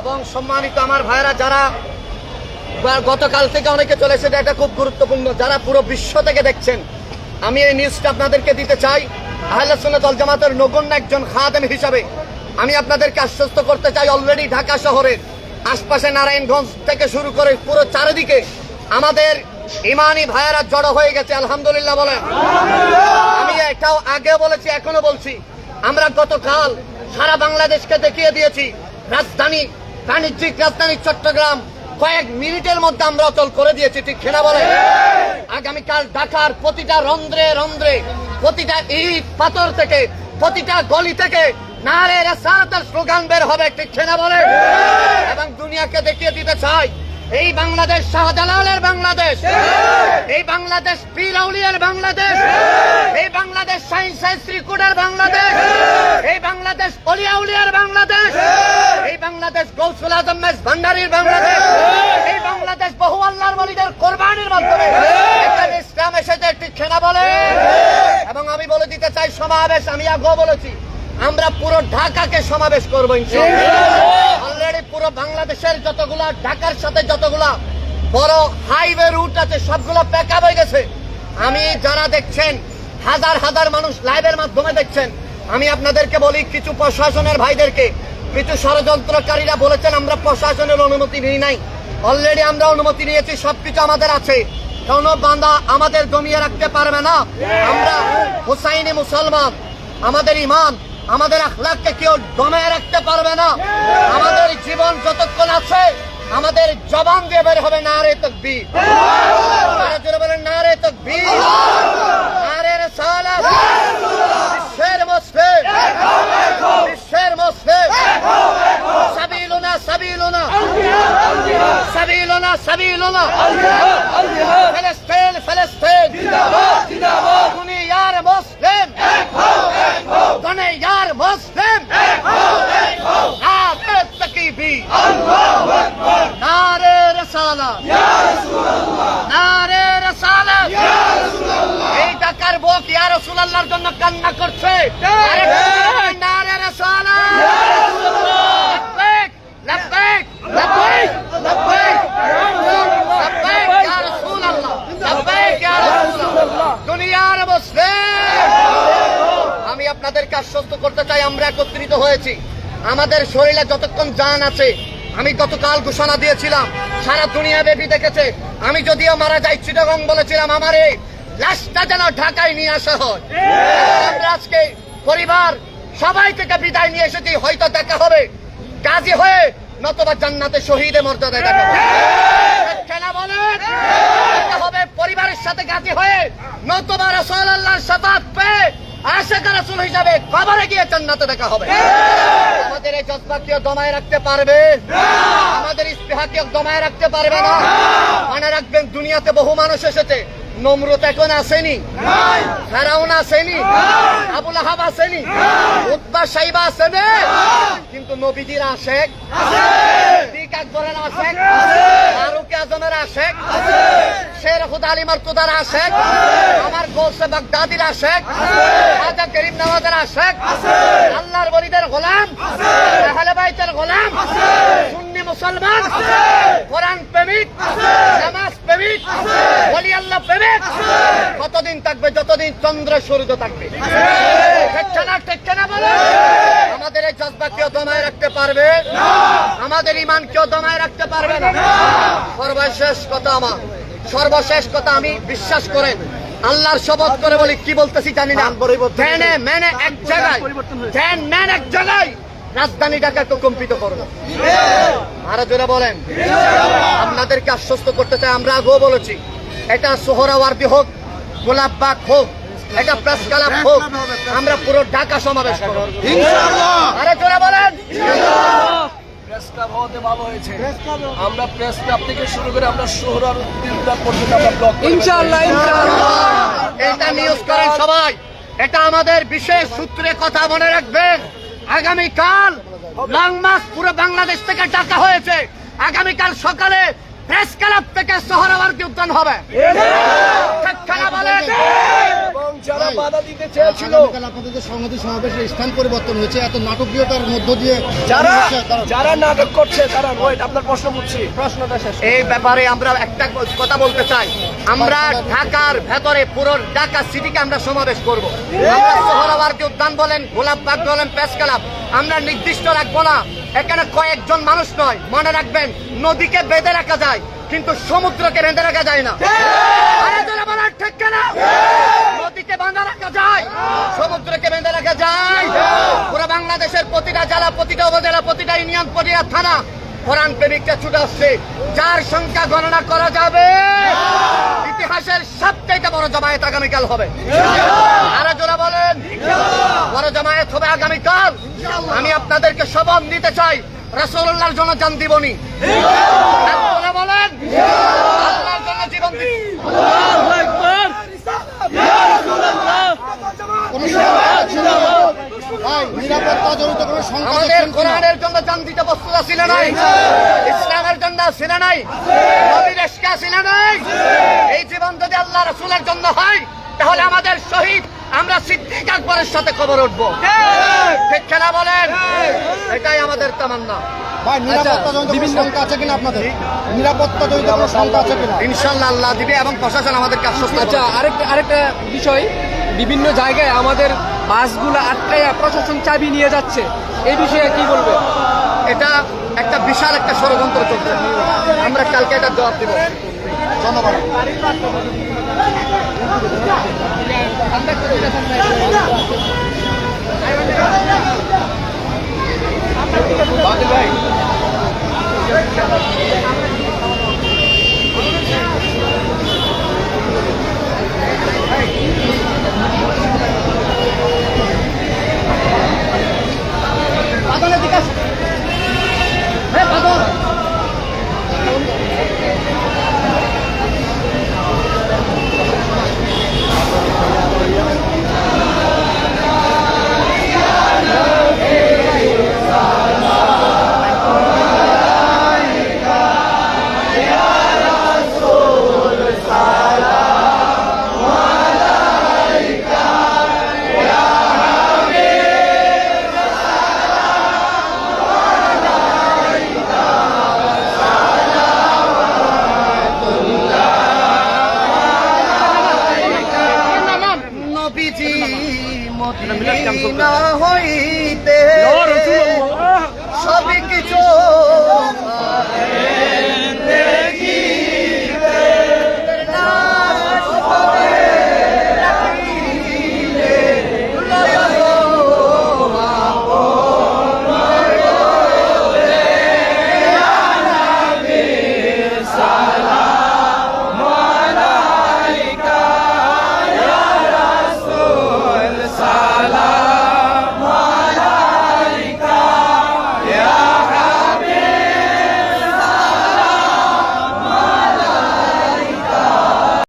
এবং সম্মানিত আমার ভাইরা যারা গতকাল থেকে অনেকে চলে এসেছে, এটা খুব গুরুত্বপূর্ণ। যারা পুরো বিশ্ব থেকে দেখছেন, আমি এই নিউজটা আপনাদেরকে দিতে চাই। আহলে জামাতের নগণ্য একজন খাদেম হিসাবে আমি আপনাদেরকে আশ্বস্ত করতে চাই অলরেডি ঢাকা শহরের আশপাশে নারায়ণগঞ্জ থেকে শুরু করে পুরো চারিদিকে আমাদের ইমানি ভাইয়েরা জড়ো হয়ে গেছে, আলহামদুলিল্লাহ বলেন। আমি এটাও আগে বলেছি, এখনও বলছি। আমরা গতকাল সারা বাংলাদেশকে দেখিয়ে দিয়েছি, রাজধানী বাণিজ্যিক রাজধানী চট্টগ্রাম কয়েক মিনিটের মধ্যে আমরা অচল করে দিয়েছি, ঠিক খেলা বলে? আগামীকাল ঢাকার প্রতিটা রন্ধ্রে রন্ধ্রে, প্রতিটা ইট পাথর থেকে, প্রতিটা গলি থেকে নারে স্লোগান বের হবে, ঠিক খেলা বলে? এবং দুনিয়াকে দেখিয়ে দিতে চাই। এই বাংলাদেশ শাহজালালের বাংলাদেশ। এই বাংলাদেশ পীর আউলিয়ার বাংলাদেশ। এই বাংলাদেশ সাইন্স শ্রীকুডার বাংলাদেশ। এই বাংলাদেশ অলিয়া উলিয়ার বাংলাদেশ। এই বাংলাদেশ গৌসুল আজম মেস ভান্ডারির বাংলাদেশ। এই বাংলাদেশ বহু আল্লাহর বলিদের কোরবানির মাধ্যমে। এখানে ইসলাম এসেছে একটি খেনা বলে। এবং আমি বলে দিতে চাই সমাবেশ আমি আগেও বলেছি আমরা পুরো ঢাকাকে সমাবেশ করব অলরেডি পুরো বাংলাদেশের যতগুলা, ঢাকার সাথে যতগুলা বড় হাইওয়ে রুট আছে, সবগুলো প্যাক হয়ে গেছে। আমি যারা দেখছেন, হাজার হাজার মানুষ লাইভের মাধ্যমে দেখছেন, আমি আপনাদেরকে বলি, কিছু প্রশাসনের ভাইদেরকে, কিছু ষড়যন্ত্রকারীরা বলেছেন, আমরা প্রশাসনের অনুমতি নিই নাই। অলরেডি আমরা অনুমতি নিয়েছি, সবকিছু আমাদের আছে। কোন বান্দা আমাদের জমিয়ে রাখতে পারবে না। আমরা হুসাইনি মুসলমান, আমাদের ইমান আমাদের আখলাককে কেউ দমায় রাখতে পারবে না। আমাদের জীবন যতক্ষণ আছে আমাদের জবান দিয়ে বের হবে না রে তকবি বলেন না রে তকবি নারে রেসালাত বিশ্বের মুসলিম বিশ্বের মুসলিম সাবিলুনা সাবিলুনা। সাবিলুনা সাবিলুনা ফিলিস্তিন ফিলিস্তিন দুনিয়ার মুসলিম দুনিয়ার মুসলিম নারে তকবি নারে রেসালাত নারে রেসালাত এই টাকার বুক ইয়া রাসূলুল্লাহর জন্য কান্না করছে আরে নারে রাসূলুল্লাহ লাব্বাইক লাব্বাইক লাব্বাইক লাব্বাইক লাব্বাইক ইয়া রাসূলুল্লাহ! লাব্বাইক ইয়া রাসূলুল্লাহ! দুনিয়ার আমি আপনাদেরকে আশ্বস্ত করতে চাই আমরা একত্রিত হয়েছি। আমাদের শরীরে যতক্ষণ জান আছে আমি গতকাল ঘোষণা দিয়েছিলাম সারা দুনিয়া ব্যাপী দেখেছে। আমি যদিও মারা যাই চিটাগং বলেছিলাম আমার এই লাশটা যেন ঢাকায় নিয়ে আসা হয়। আমরা আজকে পরিবার সবাই থেকে বিদায় নিয়ে এসেছি, হয়তো দেখা হবে। কাজী হয়ে নতবা জান্নাতে শহীদে মর্যাদায় দেখা হবে। হবে পরিবারের সাথে গাজী হয়ে নতবা আল্লাহ সাফাত পেয়ে আশেখ রাসুল হিসাবে কবরে গিয়ে জান্নাতে দেখা হবে। আমাদের এই জজবা কেউ দমায় রাখতে পারবে? আমাদের স্পৃহা কেউ দমায় রাখতে পারবে না? মনে রাখবেন দুনিয়াতে বহু মানুষ এসেছে। নমরুত এখন আসেনি। ফেরাউন আসেনি। আবুল আহাব আসেনি। উদ্বা সাইবা আসেনি কিন্তু নবীজির আশেক দিক আকবরের আশেক ফারুক আজমের আশেক শের খুদ আলী মারতুদার আশেক আমার গোসে বাগদাদির আশেক রাজা করিম নওয়াজের আশেক। আল্লাহর বলিদের গোলাম। আহলে বাইতের গোলাম। সুন্নি মুসলমান। কোরআন প্রেমিক। নামাজ প্রেমিক। বলি আল্লাহ প্রেমিক। কতদিন থাকবে যতদিন চন্দ্র সূর্য থাকবে। ঠেকছে না ঠেকছে না বলে আমাদের এই জজবা কেউ দমায় রাখতে পারবে? আমাদের ইমান কেউ দমায় রাখতে পারবে না। সর্বশেষ কথা আমার। সর্বশেষ কথা আমি বিশ্বাস করেন। আল্লাহর শপথ করে বলি কি বলতেছি জানি না। ধ্যানে মেনে এক জায়গায় ধ্যান ম্যান এক জায়গায় রাজধানী ঢাকাকে কম্পিত করব আরও জোরে বলেন। আপনাদেরকে আশ্বস্ত করতে চাই আমরা আগেও বলেছি এটা সোহরাওয়ার্দি হোক গোলাপবাগ হোক এটা প্রেস ক্লাব হোক আমরা পুরো ঢাকা সমাবেশ করব আরে জোরে বলেন প্রেস ক্লাব হওয়াতে ভালো হয়েছে। আমরা প্রেস ক্লাব থেকে শুরু করে আমরা শহর তিনটা পর্যন্ত আমরা ব্লক ইনশাআল্লাহ এটা নিউজ করেন সবাই। এটা আমাদের বিশেষ সূত্রে কথা মনে রাখবেন। আগামীকাল লং মাস পুরো বাংলাদেশ থেকে ডাকা হয়েছে। আগামীকাল সকালে প্রেস ক্লাব থেকে শহরাবার্তি উদ্যান হবে। ঠিক বলেন? যারা বাধা দিতে চেয়েছিল। আপনাদের সংহতি সমাবেশের স্থান পরিবর্তন হয়েছে। এত নাটকীয়তার মধ্য দিয়ে যারা যারা নাটক করছে তারা ওয়েট আপনার প্রশ্ন বুঝছি। প্রশ্নটা শেষ এই ব্যাপারে আমরা একটা কথা বলতে চাই। আমরা ঢাকার ভেতরে পুরো ঢাকা সিটিকে আমরা সমাবেশ করব। আমরা সোহরাওয়ার্দী উদ্যান বলেন গোলাপবাগ বলেন প্রেস ক্লাব। আমরা নির্দিষ্ট রাখব না। এখানে কয়েকজন মানুষ নয়, মনে রাখবেন, নদীকে বেঁধে রাখা যায়, কিন্তু সমুদ্রকে বেঁধে রাখা যায় না। ঠিক না নদীকে রাখা যায়, সমুদ্রকে বেঁধে রাখা যায়। পুরো বাংলাদেশের প্রতিটা জেলা, প্রতিটা উপজেলা, প্রতিটা ইউনিয়ন, প্রতিটা থানা কোরআন প্রেমিকটা ছুটে আসছে। যার সংখ্যা গণনা করা যাবে, ইতিহাসের সবচাইতে বড় জমায়েত আগামীকাল হবে। আরও জোরা বলেন। বড় জমায়েত হবে আগামীকাল। আমি আপনাদেরকে শপথ নিতে চাই। রসুল্লাহর জন্য জান দিবনি। বলেন। আল্লাহর জন্য জীবন কোনো শঙ্কা ছিল না। ভাই নিরাপত্তা জড়িত কোনো শঙ্কা আমাদের কোরআনের জন্য জান প্রস্তুত ছিল নাই। ইসলামের জন্য ছিল নাই? নবীর ছিল নাই? এই জীবন যদি আল্লাহ রসুলের জন্য হয় তাহলে আমাদের শহীদ আমরা সিদ্দিক আকবরের সাথে খবর উঠবো। ঠিক খেলা বলেন? এটাই আমাদের তামান্না। ভাই নিরাপত্তা জড়িত কোনো শঙ্কা আছে আপনাদের? নিরাপত্তা জড়িত কোনো শঙ্কা ইনশাল্লাহ আল্লাহ দিবে এবং প্রশাসন আমাদেরকে আশ্বস্ত আচ্ছা আরেকটা আরেকটা বিষয়। বিভিন্ন জায়গায় আমাদের বাসগুলো আটকাইয়া প্রশাসন চাবি নিয়ে যাচ্ছে। এই বিষয়ে কি বলবে? এটা একটা বিশাল একটা ষড়যন্ত্র চলছে। আমরা কালকে এটা জবাব দিব। ধন্যবাদ। ভাই। না হয়